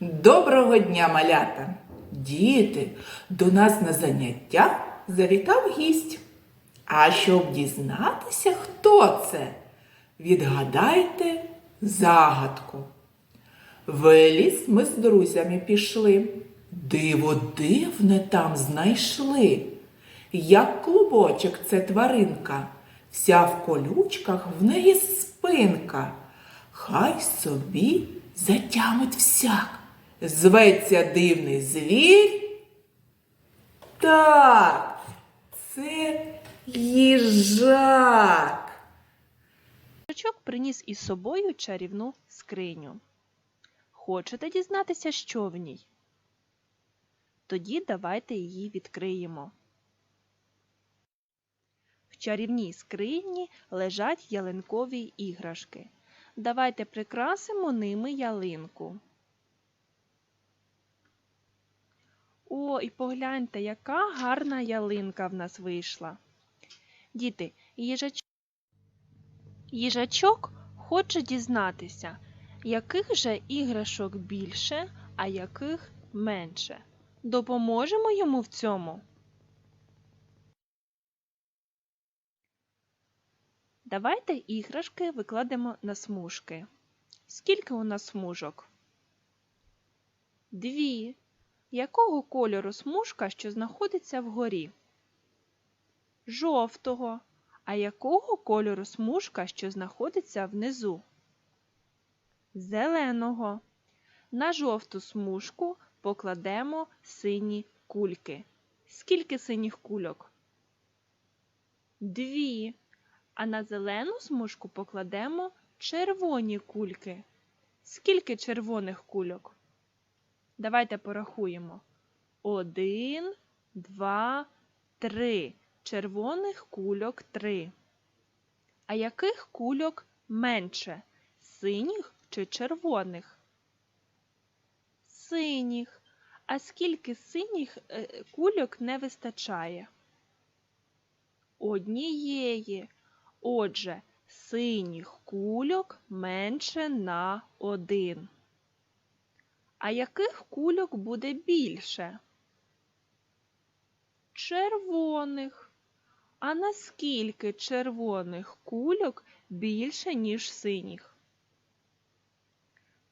Доброго дня, малята! Діти, до нас на заняття завітав гість. А щоб дізнатися, хто це, відгадайте загадку. В ми з друзями пішли, диво дивне там знайшли. Як клубочок це тваринка, вся в колючках в неї спинка. Хай собі затямить всяк, зветься дивний звір. Так, це їжак. Їжачок приніс із собою чарівну скриню. Хочете дізнатися, що в ній? Тоді давайте її відкриємо. В чарівній скрині лежать ялинкові іграшки. Давайте прикрасимо ними ялинку. О, і погляньте, яка гарна ялинка в нас вийшла. Діти, їжачок Їжачок хоче дізнатися, яких же іграшок більше, а яких менше. Допоможемо йому в цьому. Давайте іграшки викладемо на смужки. Скільки у нас смужок? Дві. Якого кольору смужка, що знаходиться вгорі? Жовтого. А якого кольору смужка, що знаходиться внизу? Зеленого. На жовту смужку покладемо сині кульки. Скільки синіх кульок? Дві. А на зелену смужку покладемо червоні кульки. Скільки червоних кульок? Давайте порахуємо. Один, два, три. Червоних кульок три. А яких кульок менше? Синіх чи червоних? Синіх. А скільки синіх е, кульок не вистачає? Однієї. Отже, синіх кульок менше на один. А яких кульок буде більше? Червоних. А наскільки червоних кульок більше, ніж синіх?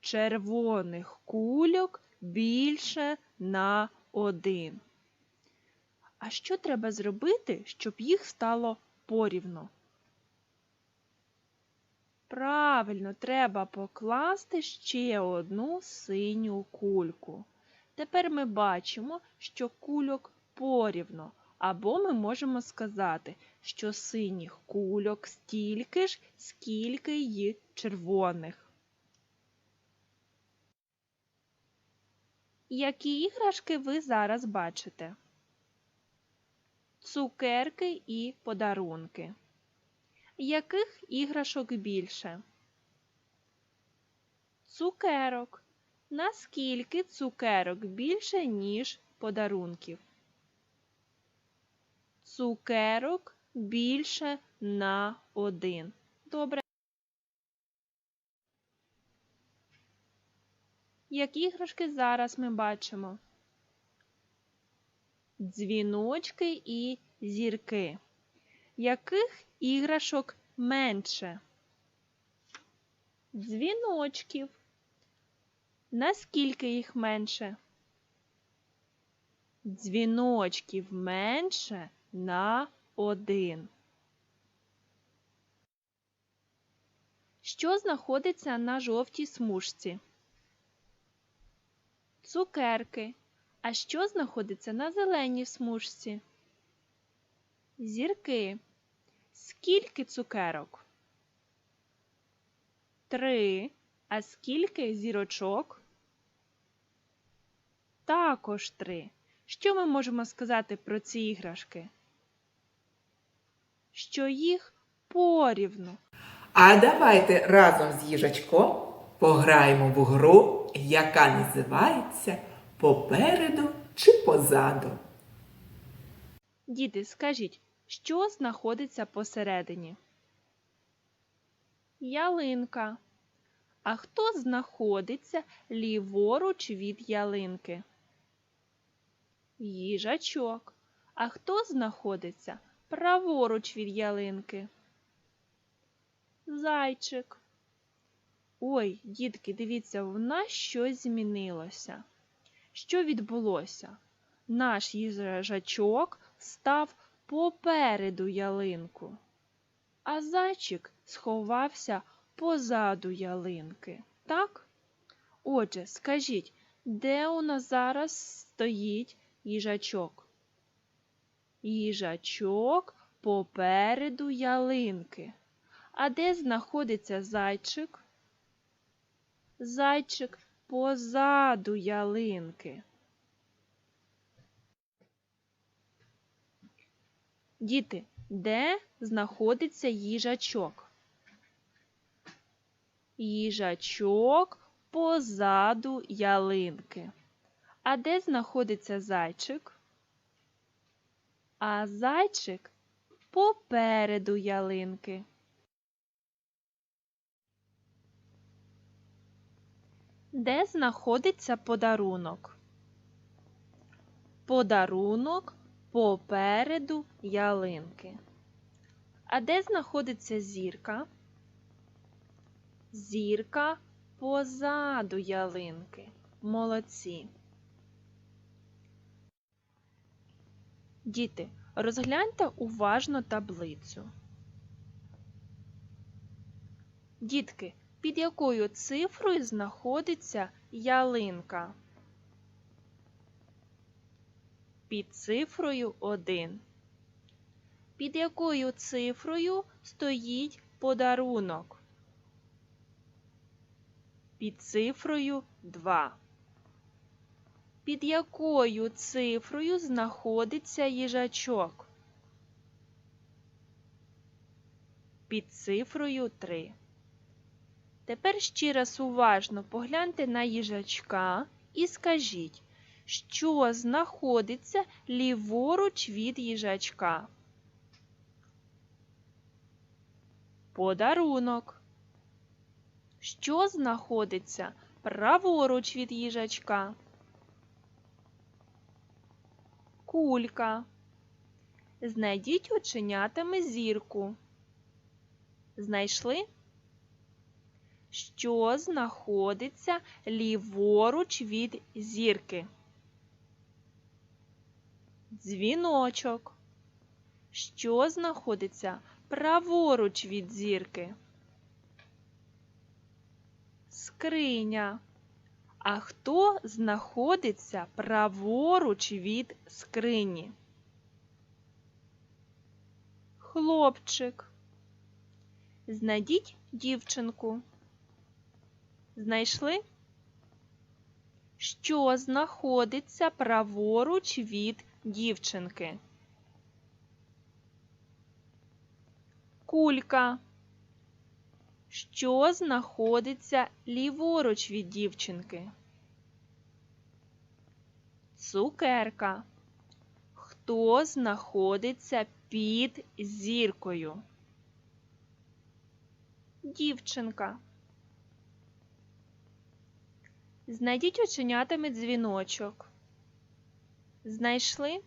Червоних кульок більше на один. А що треба зробити, щоб їх стало порівно? Правильно, треба покласти ще одну синю кульку. Тепер ми бачимо, що кульок порівно. Або ми можемо сказати, що синіх кульок стільки ж, скільки й червоних. Які іграшки ви зараз бачите? Цукерки і подарунки. Яких іграшок більше? Цукерок. Наскільки цукерок більше, ніж подарунків? Цукерок більше на один. Добре. Які іграшки зараз ми бачимо? Дзвіночки і зірки. Яких іграшок менше? Дзвіночків. Наскільки їх менше? Дзвіночків менше на один. Що знаходиться на жовтій смужці? Цукерки. А що знаходиться на зеленій смужці? Зірки. Скільки цукерок? Три. А скільки зірочок? Також три. Що ми можемо сказати про ці іграшки? Що їх порівну. А давайте разом з їжачком пограємо в гру, яка називається Попереду чи позаду. Діти, скажіть, що знаходиться посередині? Ялинка. А хто знаходиться ліворуч від ялинки? Їжачок. А хто знаходиться праворуч від ялинки? Зайчик. Ой, дітки, дивіться, в нас щось змінилося. Що відбулося? Наш їжачок став попереду ялинку, а зайчик сховався позаду ялинки. Так? Отже, скажіть, де у нас зараз стоїть їжачок? Їжачок попереду ялинки. А де знаходиться зайчик? Зайчик позаду ялинки. Діти, де знаходиться їжачок? Їжачок позаду ялинки. А де знаходиться зайчик? А зайчик попереду ялинки. Де знаходиться подарунок? Подарунок попереду ялинки. А де знаходиться зірка? Зірка позаду ялинки. Молодці. Діти, розгляньте уважно таблицю. Дітки, під якою цифрою знаходиться ялинка? Під цифрою 1. Під якою цифрою стоїть подарунок? Під цифрою 2. Під якою цифрою знаходиться їжачок? Під цифрою 3. Тепер ще раз уважно погляньте на їжачка і скажіть, що знаходиться ліворуч від їжачка. Подарунок. Що знаходиться праворуч від їжачка? Кулька. Знайдіть оченятами зірку. Знайшли? Що знаходиться ліворуч від зірки? Дзвіночок. Що знаходиться праворуч від зірки? Скриня. А хто знаходиться праворуч від скрині? Хлопчик. Знайдіть дівчинку. Знайшли? Що знаходиться праворуч від дівчинки? Кулька. Що знаходиться ліворуч від дівчинки? Цукерка. Хто знаходиться під зіркою? Дівчинка. Знайдіть оченятами дзвіночок. Знайшли?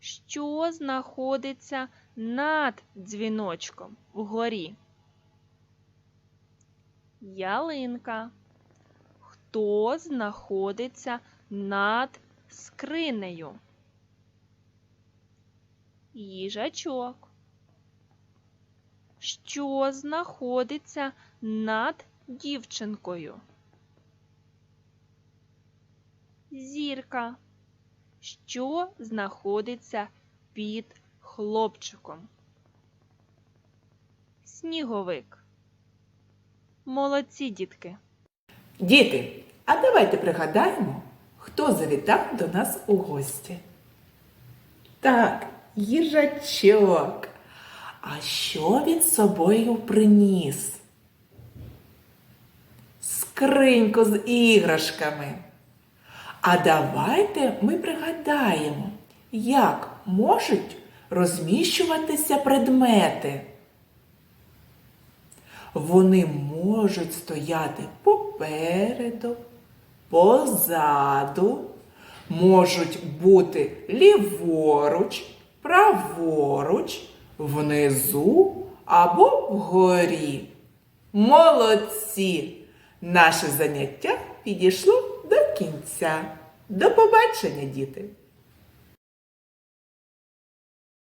Що знаходиться над дзвіночком вгорі? Ялинка. Хто знаходиться над скринею? Їжачок. Що знаходиться над дівчинкою? Зірка. Що знаходиться під хлопчиком? Сніговик. Молодці, дітки. Діти, а давайте пригадаємо, хто завітав до нас у гості. Так, їжачок. А що він собою приніс? Скриньку з іграшками. А давайте ми пригадаємо, як можуть розміщуватися предмети. Вони можуть стояти попереду, позаду, можуть бути ліворуч, праворуч, внизу або вгорі. Молодці! Наше заняття підійшло кінця. До побачення, діти!